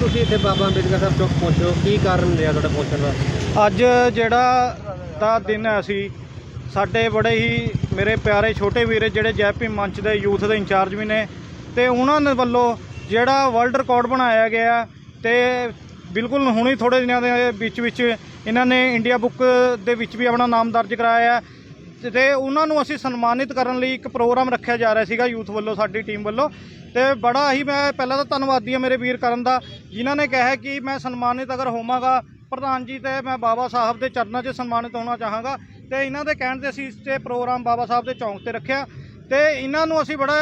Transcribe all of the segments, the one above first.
ਤੁਸੀਂ ਇੱਥੇ ਬਾਬਾ ਅੰਬੇਦਕਰ ਸਾਹਿਬ ਚੌਕ ਪਹੁੰਚੇ ਕੀ ਕਾਰਨ ਰਿਹਾ ਤੁਹਾਡਾ ਪਹੁੰਚਣ ਦਾ? ਅੱਜ ਜਿਹੜਾ ਦਾ ਦਿਨ ਹੈ ਸੀ ਸਾਡੇ ਬੜੇ ਹੀ ਮੇਰੇ ਪਿਆਰੇ ਛੋਟੇ ਵੀਰ ਜਿਹੜੇ ਜੈਪੀ ਮੰਚ ਦੇ ਯੂਥ ਦੇ ਇੰਚਾਰਜ ਵੀ ਨੇ ਤੇ ਉਹਨਾਂ ਦੇ ਵੱਲੋਂ ਜਿਹੜਾ ਵਰਲਡ ਰਿਕਾਰਡ ਬਣਾਇਆ ਗਿਆ ਤੇ ਬਿਲਕੁਲ ਹੁਣੇ ਥੋੜੇ ਦਿਨਾਂ ਦੇ ਵਿੱਚ ਵਿੱਚ ਇਹਨਾਂ ਨੇ ਇੰਡੀਆ ਬੁੱਕ ਦੇ ਵਿੱਚ ਵੀ ਆਪਣਾ ਨਾਮ ਦਰਜ ਕਰਾਇਆ। ਹੈ ਤੇ- ਤੇ ਉਹਨਾਂ ਨੂੰ ਅਸੀਂ ਸਨਮਾਨਿਤ ਕਰਨ ਲਈ ਇੱਕ ਪ੍ਰੋਗਰਾਮ ਰੱਖਿਆ ਜਾ ਰਿਹਾ ਸੀਗਾ ਯੂਥ ਵੱਲੋਂ, ਸਾਡੀ ਟੀਮ ਵੱਲੋਂ। ਤੇ ਬੜਾ ਹੀ ਮੈਂ ਪਹਿਲਾਂ ਤਾਂ ਧੰਨਵਾਦੀ ਹਾਂ ਮੇਰੇ ਵੀਰ ਕਰਨ ਦਾ, ਜਿਨ੍ਹਾਂ ਨੇ ਕਿਹਾ ਕਿ ਮੈਂ ਸਨਮਾਨਿਤ ਅਗਰ ਹੋਵਾਂਗਾ, ਪ੍ਰਧਾਨ ਜੀ ਤੇ ਮੈਂ ਬਾਬਾ ਸਾਹਿਬ ਦੇ ਚਰਨਾਂ 'ਚ ਸਨਮਾਨਿਤ ਹੋਣਾ ਚਾਹਾਂਗਾ। ਤੇ ਇਹਨਾਂ ਦੇ ਕਹਿਣ ਤੇ ਅਸੀਂ ਇਸ ਤੇ ਪ੍ਰੋਗਰਾਮ ਬਾਬਾ ਸਾਹਿਬ ਦੇ ਚੌਂਕ ਤੇ ਰੱਖਿਆ। ਤੇ ਇਹਨਾਂ ਨੂੰ ਅਸੀਂ ਬੜਾ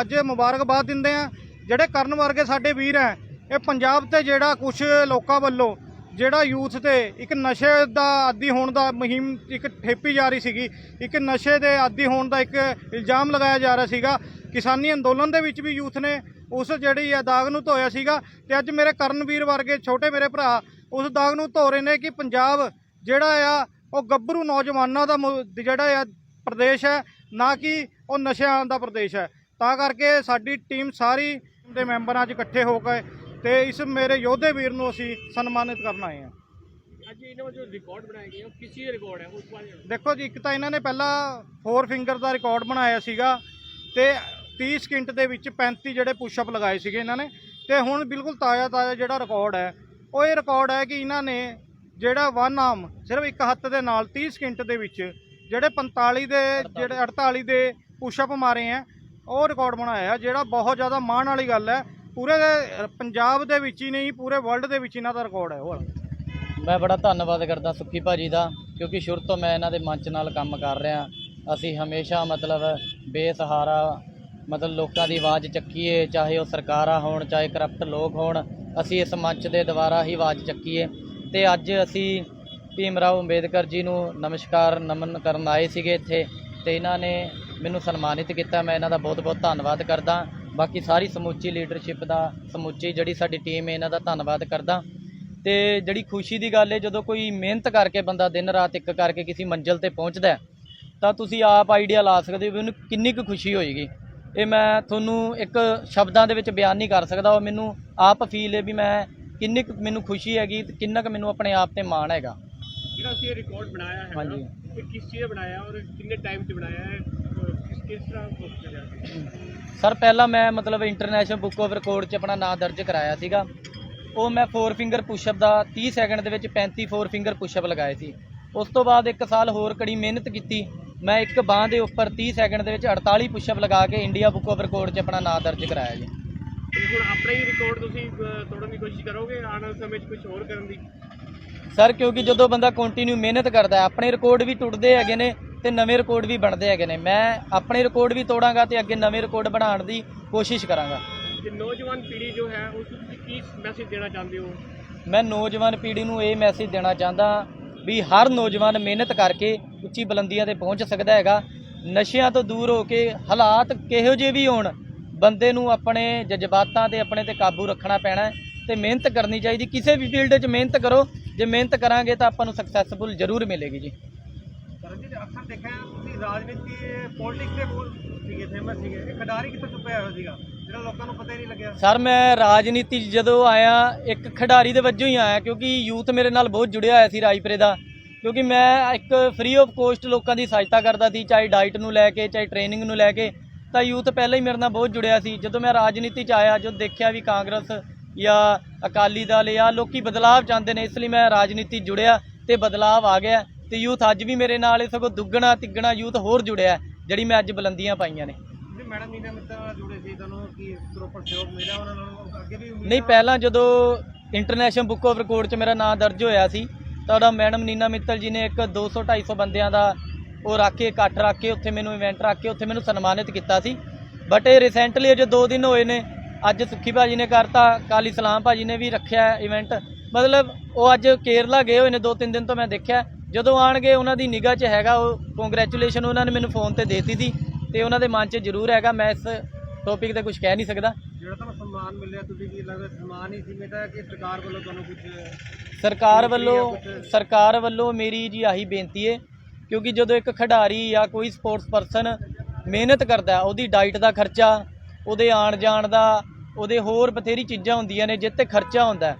ਅੱਜ ਮੁਬਾਰਕਬਾਦ ਦਿੰਦੇ ਆ ਜਿਹੜੇ ਕਰਨ ਵਰਗੇ ਸਾਡੇ ਵੀਰ ਹੈ, ਇਹ ਪੰਜਾਬ ਤੇ ਜਿਹੜਾ ਕੁਝ ਲੋਕਾਂ ਵੱਲੋਂ ਜਿਹੜਾ ਯੂਥ ਤੇ ਇੱਕ ਨਸ਼ੇ ਦਾ ਆਦੀ ਹੋਣ ਦਾ ਮੁਹਿੰਮ ਇੱਕ ਠੇਪੀ ਜਾ ਰਹੀ ਸੀਗੀ, ਇੱਕ ਨਸ਼ੇ ਦੇ ਆਦੀ ਹੋਣ ਦਾ ਇੱਕ ਇਲਜ਼ਾਮ ਲਗਾਇਆ ਜਾ ਰਿਹਾ ਸੀਗਾ, ਕਿਸਾਨੀ ਅੰਦੋਲਨ ਦੇ ਵਿੱਚ ਵੀ ਯੂਥ ਨੇ ਉਸ ਜਿਹੜੀ ਆ ਦਾਗ ਨੂੰ ਧੋਇਆ ਸੀਗਾ ਤੇ ਅੱਜ ਮੇਰੇ ਕਰਨਵੀਰ ਵਰਗੇ ਛੋਟੇ ਮੇਰੇ ਭਰਾ ਉਸ ਦਾਗ ਨੂੰ ਧੋ ਰਹੇ ਨੇ ਕਿ ਪੰਜਾਬ ਜਿਹੜਾ ਆ, ਉਹ ਗੱਭਰੂ ਨੌਜਵਾਨਾਂ ਦਾ ਮੁ- ਜਿਹੜਾ ਆ ਪ੍ਰਦੇਸ਼ ਹੈ, ਨਾ ਕਿ ਉਹ ਨਸ਼ਿਆਂ ਦਾ ਪ੍ਰਦੇਸ਼ ਹੈ। ਤਾਂ ਕਰਕੇ ਸਾਡੀ ਟੀਮ ਸਾਰੀ ਦੇ ਮੈਂਬਰਾਂ 'ਚ ਇਕੱਠੇ ਹੋ ਕੇ ਤੇ ਇਸ ਮੇਰੇ ਯੋਧੇ ਵੀਰ ਨੂੰ ਅਸੀਂ ਸਨਮਾਨਿਤ ਕਰਨ ਆਏ ਹਾਂ। ਅੱਜ ਇਹਨਾਂ ਜੋ ਰਿਕਾਰਡ ਬਣਾਏ ਗਏ ਉਹ ਕਿਸ ਰਿਕਾਰਡ ਹੈ ਉਸ ਬਾਰੇ ਦੇਖੋ ਜੀ ਇੱਕ ਤਾਂ ਇਹਨਾਂ ਨੇ ਪਹਿਲਾਂ 4 ਫਿੰਗਰ ਦਾ ਰਿਕਾਰਡ ਬਣਾਇਆ ਸੀਗਾ ਤੇ 30 ਸਕਿੰਟ ਦੇ ਵਿੱਚ 35 ਜਿਹੜੇ ਪੁਸ਼ਅਪ ਲਗਾਏ ਸੀਗੇ ਇਹਨਾਂ ਨੇ ਤੇ ਹੁਣ ਬਿਲਕੁਲ ਤਾਜ਼ਾ ਤਾਜ਼ਾ ਜਿਹੜਾ ਰਿਕਾਰਡ ਹੈ ਉਹ ਇਹ ਰਿਕਾਰਡ ਹੈ ਕਿ ਇਹਨਾਂ ਨੇ ਜਿਹੜਾ ਵਨ ਆਰਮ ਸਿਰਫ ਇੱਕ ਹੱਥ ਦੇ ਨਾਲ 30 ਸਕਿੰਟ ਦੇ ਵਿੱਚ ਜਿਹੜੇ 45 ਦੇ ਜਿਹੜੇ 48 ਦੇ ਪੁਸ਼ਅਪ ਮਾਰੇ ਆ ਉਹ ਰਿਕਾਰਡ ਬਣਾਇਆ ਜਿਹੜਾ ਬਹੁਤ ਜ਼ਿਆਦਾ ਮਾਣ ਵਾਲੀ ਗੱਲ ਹੈ। ਪੂਰੇ ਪੰਜਾਬ ਦੇ ਵਿੱਚ ਹੀ ਨਹੀਂ, ਪੂਰੇ ਵਰਲਡ ਦੇ ਵਿੱਚ ਇਹਨਾਂ ਦਾ ਰਿਕਾਰਡ ਹੈ ਉਹ ਵਾਲਾ। ਮੈਂ ਬੜਾ ਧੰਨਵਾਦ ਕਰਦਾ ਸੁੱਖੀ ਭਾਜੀ ਦਾ, ਕਿਉਂਕਿ ਸ਼ੁਰੂ ਤੋਂ ਮੈਂ ਇਹਨਾਂ ਦੇ ਮੰਚ ਨਾਲ ਕੰਮ ਕਰ ਰਿਹਾ। ਅਸੀਂ ਹਮੇਸ਼ਾ ਮਤਲਬ ਬੇਸਹਾਰਾ, ਮਤਲਬ ਲੋਕਾਂ ਦੀ ਆਵਾਜ਼ ਚੱਕੀਏ, ਚਾਹੇ ਉਹ ਸਰਕਾਰਾਂ ਹੋਣ, ਚਾਹੇ ਕਰਪਟ ਲੋਕ ਹੋਣ, ਅਸੀਂ ਇਸ ਮੰਚ ਦੇ ਦੁਆਰਾ ਹੀ ਆਵਾਜ਼ ਚੱਕੀਏ। ਤੇ ਅੱਜ ਅਸੀਂ ਭੀਮ ਰਾਓ ਅੰਬੇਦਕਰ ਜੀ ਨੂੰ ਨਮਸਕਾਰ, ਨਮਨ ਕਰਨ ਆਏ ਸੀਗੇ ਇੱਥੇ, ਤੇ ਇਹਨਾਂ ਨੇ ਮੈਨੂੰ ਸਨਮਾਨਿਤ ਕੀਤਾ। ਮੈਂ ਇਹਨਾਂ ਦਾ ਬਹੁਤ-ਬਹੁਤ ਧੰਨਵਾਦ ਕਰਦਾ। ਬਾਕੀ ਸਾਰੀ ਸਮੁੱਚੀ ਲੀਡਰਸ਼ਿਪ ਦਾ ਸਮੁੱਚੀ ਜਿਹੜੀ ਸਾਡੀ ਟੀਮ ਹੈ ਇਹਨਾਂ ਦਾ ਧੰਨਵਾਦ ਕਰਦਾ। ਤੇ ਜਿਹੜੀ ਖੁਸ਼ੀ ਦੀ ਗੱਲ ਹੈ ਜਦੋਂ ਕੋਈ ਮਿਹਨਤ ਕਰਕੇ ਬੰਦਾ ਦਿਨ ਰਾਤ ਇੱਕ ਕਰਕੇ ਕਿਸੇ ਮੰਜ਼ਿਲ ਤੇ ਪਹੁੰਚਦਾ ਤਾਂ ਤੁਸੀਂ ਆਪ ਆਈਡੀਆ ਲਾ ਸਕਦੇ ਹੋ ਵੀ ਉਹਨੂੰ ਕਿੰਨੀ ਕੁ ਖੁਸ਼ੀ ਹੋਏਗੀ। ਇਹ ਮੈਂ ਤੁਹਾਨੂੰ ਇੱਕ ਸ਼ਬਦਾਂ ਦੇ ਵਿੱਚ ਬਿਆਨ ਨਹੀਂ ਕਰ ਸਕਦਾ ਉਹ ਮੈਨੂੰ ਆਪ ਫੀਲ ਹੈ ਵੀ ਮੈਂ ਕਿੰਨੀ ਕੁ ਮੈਨੂੰ ਖੁਸ਼ੀ ਹੈਗੀ ਤੇ ਕਿੰਨਾ ਕੁ ਮੈਨੂੰ ਆਪਣੇ ਆਪ ਤੇ ਮਾਣ ਹੈਗਾ। ਜਿਹੜਾ ਅਸੀਂ ਇਹ ਰਿਕਾਰਡ ਬਣਾਇਆ ਹੈ ਹਾਂਜੀ। ਇਹ ਕਿਸ ਚੀਜ਼ ਬਣਾਇਆ ਔਰ ਕਿੰਨੇ ਟਾਈਮ 'ਚ ਬਣਾਇਆ ਹੈ? ਕਿਸ ਤਰ੍ਹਾਂ ਕਰਿਆ ਸਰ ਪਹਿਲਾਂ ਮੈਂ ਮਤਲਬ ਇੰਟਰਨੈਸ਼ਨਲ ਬੁੱਕ ਆਫ ਰਿਕਾਰਡ 'ਚ ਆਪਣਾ ਨਾਮ ਦਰਜ ਕਰਾਇਆ ਸੀਗਾ। ਉਹ ਮੈਂ 4 ਫਿੰਗਰ ਪੁਸ਼ਅਪ ਦਾ 30 ਸੈਕਿੰਡ ਦੇ ਵਿੱਚ 35 4 ਫਿੰਗਰ ਪੁਸ਼ਅਪ ਲਗਾਏ ਸੀ। ਉਸ ਤੋਂ ਬਾਅਦ ਇੱਕ ਸਾਲ ਹੋਰ ਕੜੀ ਮਿਹਨਤ ਕੀਤੀ। ਮੈਂ ਇੱਕ ਬਾਹ ਦੇ ਉੱਪਰ 30 ਸੈਕਿੰਡ ਦੇ ਵਿੱਚ 48 ਪੁਸ਼ਅਪ ਲਗਾ ਕੇ ਇੰਡੀਆ ਬੁੱਕ ਆਫ ਰਿਕਾਰਡ 'ਚ ਆਪਣਾ ਨਾਮ ਦਰਜ ਕਰਾਇਆ ਜੀ। ਹੁਣ ਆਪਣਾ ਹੀ ਰਿਕਾਰਡ ਤੁਸੀਂ ਤੋੜਨ ਦੀ ਕੋਸ਼ਿਸ਼ ਕਰੋਗੇ ਆਉਣ ਵਾਲੇ ਸਮੇਂ 'ਚ ਕੁਝ ਹੋਰ ਕਰਨ ਦੀ? ਸਰ ਕਿਉਂਕਿ ਜਦੋਂ ਬੰਦਾ ਕੰਟੀਨਿਊ ਮਿਹਨਤ ਕਰਦਾ ਹੈ ਆਪਣੇ ਰਿਕਾਰਡ ਵੀ ਟੁੱਟਦੇ ਹੈਗੇ ਨੇ ਤੇ ਨਵੇਂ ਰਿਕਾਰਡ ਵੀ ਬਣਦੇ ਹੈਗੇ ਨੇ। ਮੈਂ ਆਪਣੇ ਰਿਕਾਰਡ ਵੀ ਤੋੜਾਂਗਾ ਤੇ ਅੱਗੇ ਨਵੇਂ ਰਿਕਾਰਡ ਬਣਾਉਣ ਦੀ ਕੋਸ਼ਿਸ਼ ਕਰਾਂਗਾ। ਕਿ ਨੌਜਵਾਨ ਪੀੜ੍ਹੀ ਜੋ ਹੈ ਉਸ ਨੂੰ ਤੁਸੀਂ ਕੀ ਮੈਸੇਜ ਦੇਣਾ ਚਾਹੁੰਦੇ ਹੋ? ਮੈਂ ਨੌਜਵਾਨ ਪੀੜ੍ਹੀ ਨੂੰ ਇਹ ਮੈਸੇਜ ਦੇਣਾ ਚਾਹੁੰਦਾ ਵੀ ਹਰ ਨੌਜਵਾਨ ਮਿਹਨਤ ਕਰਕੇ ਉੱਚੀ ਬੁਲੰਦੀਆਂ ਤੇ ਪਹੁੰਚ ਸਕਦਾ ਹੈਗਾ। ਨਸ਼ਿਆਂ ਤੋਂ ਦੂਰ ਹੋ ਕੇ ਹਾਲਾਤ ਕਿਹੋ ਜਿਹੇ ਵੀ ਹੋਣ ਬੰਦੇ ਨੂੰ ਆਪਣੇ ਜਜ਼ਬਾਤਾਂ ਤੇ ਆਪਣੇ ਤੇ ਕਾਬੂ ਰੱਖਣਾ ਪੈਣਾ ਤੇ ਮਿਹਨਤ ਕਰਨੀ ਚਾਹੀਦੀ। ਕਿਸੇ ਵੀ ਫੀਲਡ 'ਚ ਮਿਹਨਤ ਕਰੋ। ਜੇ ਮਿਹਨਤ ਕਰਾਂਗੇ ਤਾਂ ਆਪਾਂ ਨੂੰ ਸਕਸੈਸਫੁਲ ਜ਼ਰੂਰ ਮਿਲੇਗੀ ਜੀ। ਕਰਨ ਜੀ ਅਕਸਰ ਦੇਖਿਆ ਤੁਸੀਂ ਰਾਜਨੀਤੀ ਪੋਲਿਟਿਕਸ ਦੇ ਬਹੁਤ ਸੀਗੇ ਫੇਮਸ ਸੀਗੇ। ਇਹ ਖਿਡਾਰੀ ਕਿੱਥੋਂ ਚੁੱਪਿਆ ਹੋਇਆ ਸੀਗਾ, ਜਿਹੜਾ ਲੋਕਾਂ ਨੂੰ ਪਤਾ ਹੀ ਨਹੀਂ ਲੱਗਿਆ? ਸਰ, ਮੈਂ ਰਾਜਨੀਤੀ 'ਚ ਜਦੋਂ ਆਇਆ, ਇੱਕ ਖਿਡਾਰੀ ਦੇ ਵਜੋਂ ਹੀ ਆਇਆ, ਕਿਉਂਕਿ ਯੂਥ ਮੇਰੇ ਨਾਲ ਬਹੁਤ ਜੁੜਿਆ ਹੋਇਆ ਸੀ ਰਾਜਪੁਰੇ ਦਾ। ਕਿਉਂਕਿ ਮੈਂ ਇੱਕ ਫ੍ਰੀ ਆਫ ਕੋਸਟ ਲੋਕਾਂ ਦੀ ਸਹਾਇਤਾ ਕਰਦਾ ਸੀ, ਚਾਹੇ ਡਾਈਟ ਨੂੰ ਲੈ ਕੇ, ਚਾਹੇ ਟ੍ਰੇਨਿੰਗ ਨੂੰ ਲੈ ਕੇ, ਤਾਂ ਯੂਥ ਪਹਿਲਾਂ ਹੀ ਮੇਰੇ ਨਾਲ ਬਹੁਤ ਜੁੜਿਆ ਸੀ। ਜਦੋਂ ਮੈਂ ਰਾਜਨੀਤੀ 'ਚ ਆਇਆ, ਜਦੋਂ ਦੇਖਿਆ ਵੀ ਕਾਂਗਰਸ ਜਾਂ ਅਕਾਲੀ ਦਲ ਜਾਂ ਲੋਕੀ ਬਦਲਾਵ ਚਾਹੁੰਦੇ ਨੇ, ਇਸ ਲਈ ਮੈਂ ਰਾਜਨੀਤੀ ਜੁੜਿਆ ਤੇ ਬਦਲਾਵ ਆ ਗਿਆ। ਤੇ ਯੂਥ ਅੱਜ ਵੀ ਮੇਰੇ ਨਾਲ ਹੈ ਸਗੋਂ ਦੁੱਗਣਾ ਤਿੱਗਣਾ ਯੂਥ ਹੋਰ ਜੁੜਿਆ ਜਿਹੜੀ ਮੈਂ ਅੱਜ ਬੁਲੰਦੀਆਂ ਪਾਈਆਂ ਨੇ। ਤੁਸੀਂ ਮੈਡਮ ਨੀਨਾ ਮਿੱਤਰ ਨਾਲ ਜੁੜੇ ਸੀ ਤੁਹਾਨੂੰ ਕੀ ਪ੍ਰੋਪਰ ਸਹਿਯੋਗ ਮਿਲਿਆ ਉਹਨਾਂ ਨੂੰ ਅੱਗੇ ਵੀ ਉਮੀਦ ਨਹੀਂ ਪਹਿਲਾਂ ਜਦੋਂ ਇੰਟਰਨੈਸ਼ਨਲ ਬੁੱਕ ਆਫ ਰਿਕਾਰਡ 'ਚ ਮੇਰਾ ਨਾਮ ਦਰਜ ਹੋਇਆ ਸੀ ਤਾਂ ਉਹਦਾ ਮੈਡਮ ਨੀਨਾ ਮਿੱਤਲ ਜੀ ਨੇ ਇੱਕ 200 250 ਬੰਦਿਆਂ ਦਾ ਉਹ ਰੱਖ ਕੇ ਇਕੱਠ ਰੱਖ ਕੇ ਉੱਥੇ ਮੈਨੂੰ ਇਵੈਂਟ ਰੱਖ ਕੇ ਉੱਥੇ ਮੈਨੂੰ ਸਨਮਾਨਿਤ ਕੀਤਾ ਸੀ। ਬਟ ਇਹ ਰੀਸੈਂਟਲੀ ਅਜੇ 2 ਦਿਨ ਹੋਏ ਨੇ ਅੱਜ ਸੁੱਖੀ ਭਾਜੀ ਨੇ ਕਰਤਾ ਕਾਲੀ ਸਲਾਮ ਭਾਜੀ ਨੇ ਵੀ ਰੱਖਿਆ ਇਵੈਂਟ ਮਤਲਬ ਉਹ ਅੱਜ ਕੇਰਲਾ ਗਏ ਹੋਏ ਨੇ 2-3 ਦਿਨ ਤੋਂ ਮੈਂ ਦੇਖਿਆ। ਜਦੋਂ ਆਣਗੇ ਉਹਨਾਂ ਦੀ ਨਿਗਾਹ 'ਚ ਹੈਗਾ ਉਹ। ਕੰਗ੍ਰੈਚੁਲੇਸ਼ਨ ਉਹਨਾਂ ਨੇ ਮੈਨੂੰ ਫੋਨ ਤੇ ਦੇਤੀ ਸੀ ਤੇ ਉਹਨਾਂ ਦੇ ਮਨ 'ਚ ਜ਼ਰੂਰ ਹੈਗਾ ਮੈਂ ਇਸ ਟੌਪਿਕ ਤੇ ਕੁਝ ਕਹਿ ਨਹੀਂ ਸਕਦਾ। ਜਿਹੜਾ ਤੁਹਾਨੂੰ ਸਨਮਾਨ ਮਿਲਿਆ ਤੁਸੀਂ ਕੀ ਲੱਗਦਾ ਸਨਮਾਨ ਹੀ ਸੀਮਿਤ ਹੈ ਕਿ ਸਰਕਾਰ ਵੱਲੋਂ ਤੁਹਾਨੂੰ ਕੁਝ ਸਰਕਾਰ ਵੱਲੋਂ ਸਰਕਾਰ ਵੱਲੋਂ ਮੇਰੀ ਜੀ ਆਹੀ ਬੇਨਤੀ ਹੈ ਕਿਉਂਕਿ ਜਦੋਂ ਇੱਕ ਖਿਡਾਰੀ ਜਾਂ ਕੋਈ ਸਪੋਰਟਸ ਪਰਸਨ ਮਿਹਨਤ ਕਰਦਾ ਉਹਦੀ ਡਾਈਟ ਦਾ ਖਰਚਾ ਉਹਦੇ ਆਣ ਜਾਣ ਦਾ ਉਹਦੇ ਹੋਰ ਬਥੇਰੀ ਚੀਜ਼ਾਂ ਹੁੰਦੀਆਂ ਨੇ ਜਿੱਤੇ ਖਰਚਾ ਹੁੰਦਾ।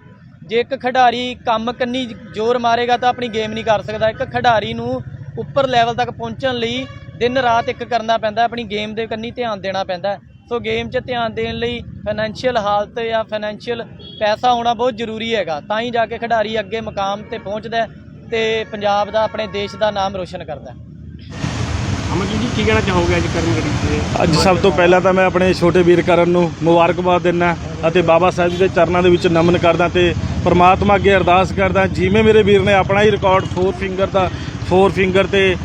ਜੇ ਇੱਕ ਖਿਡਾਰੀ ਕੰਮ ਕੰਨੀ ਜ਼ੋਰ ਮਾਰੇਗਾ ਤਾਂ ਆਪਣੀ ਗੇਮ ਨਹੀਂ ਕਰ ਸਕਦਾ। ਇੱਕ ਖਿਡਾਰੀ ਨੂੰ ਉੱਪਰ ਲੈਵਲ ਤੱਕ ਪਹੁੰਚਣ ਲਈ ਦਿਨ ਰਾਤ ਇੱਕ ਕਰਨਾ ਪੈਂਦਾ ਆਪਣੀ ਗੇਮ ਦੇ ਕੰਨੀ ਧਿਆਨ ਦੇਣਾ ਪੈਂਦਾ। ਸੋ ਗੇਮ 'ਚ ਧਿਆਨ ਦੇਣ ਲਈ ਫਾਈਨੈਂਸ਼ੀਅਲ ਹਾਲਤ ਜਾਂ ਫਾਈਨੈਂਸ਼ੀਅਲ ਪੈਸਾ ਹੋਣਾ ਬਹੁਤ ਜ਼ਰੂਰੀ ਹੈਗਾ। ਤਾਂ ਹੀ ਜਾ ਕੇ ਖਿਡਾਰੀ ਅੱਗੇ ਮਕਾਮ ਤੇ ਪਹੁੰਚਦਾ ਤੇ ਪੰਜਾਬ ਦਾ ਆਪਣੇ ਦੇਸ਼ ਦਾ ਨਾਮ ਰੋਸ਼ਨ ਕਰਦਾ ਅਮਰਜੀਤ ਜੀ ਕੀ ਕਹਿਣਾ ਚਾਹੋਗੇ ਅੱਜ ਕਰਨ ਗੜੀ ਤੇ ਅੱਜ ਸਭ ਤੋਂ ਪਹਿਲਾਂ ਤਾਂ ਮੈਂ ਆਪਣੇ ਛੋਟੇ ਵੀਰ ਕਰਨ ਨੂੰ ਮੁਬਾਰਕਬਾਦ ਦਿੰਦਾ ਅਤੇ ਬਾਬਾ ਸਾਹਿਬ ਜੀ ਦੇ ਚਰਨਾਂ ਦੇ ਵਿੱਚ ਨਮਨ ਕਰਦਾ ਤੇ ਪਰਮਾਤਮਾ ਅੱਗੇ ਅਰਦਾਸ ਕਰਦਾ, ਜਿਵੇਂ ਮੇਰੇ ਵੀਰ ਨੇ ਆਪਣਾ ਹੀ ਰਿਕਾਰਡ 4 ਫਿੰਗਰ ਦਾ 4 ਫਿੰਗਰ ਤੇ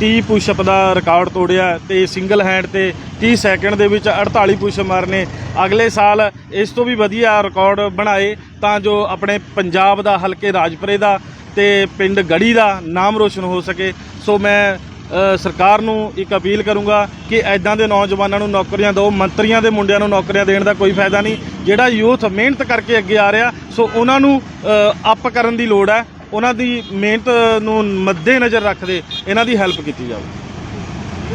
30 ਪੁਸ਼ਅਪ ਦਾ ਰਿਕਾਰਡ ਤੋੜਿਆ ਤੇ ਸਿੰਗਲ ਹੈਂਡ ਤੇ 30 ਸੈਕਿੰਡ ਦੇ ਵਿੱਚ 48 ਪੁਸ਼ਅਪ ਮਾਰਨੇ। ਅਗਲੇ ਸਾਲ ਇਸ ਤੋਂ ਵੀ ਵਧੀਆ ਰਿਕਾਰਡ ਬਣਾਏ ਤਾਂ ਜੋ ਆਪਣੇ ਪੰਜਾਬ ਦਾ, ਹਲਕੇ ਰਾਜਪੁਰੇ ਦਾ ਤੇ ਪਿੰਡ ਗੜੀ ਦਾ ਨਾਮ ਰੋਸ਼ਨ ਹੋ ਸਕੇ। ਸੋ ਮੈਂ ਸਰਕਾਰ ਨੂੰ ਇੱਕ ਅਪੀਲ ਕਰੂੰਗਾ ਕਿ ਐਦਾਂ ਦੇ ਨੌਜਵਾਨਾਂ ਨੂੰ ਨੌਕਰੀਆਂ ਦਿਓ, ਮੰਤਰੀਆਂ ਦੇ ਮੁੰਡਿਆਂ ਨੂੰ ਨੌਕਰੀਆਂ ਦੇਣ ਦਾ ਕੋਈ ਫਾਇਦਾ ਨਹੀਂ। ਜਿਹੜਾ ਯੂਥ ਮਿਹਨਤ ਕਰਕੇ ਅੱਗੇ ਆ ਰਿਹਾ, ਸੋ ਉਹਨਾਂ ਨੂੰ ਅਪ ਕਰਨ ਦੀ ਲੋੜ ਹੈ। ਉਹਨਾਂ ਦੀ ਮਿਹਨਤ ਨੂੰ ਮੱਦੇ ਨਜ਼ਰ ਰੱਖਦੇ, ਇਹਨਾਂ ਦੀ ਹੈਲਪ ਕੀਤੀ ਜਾਵੇ।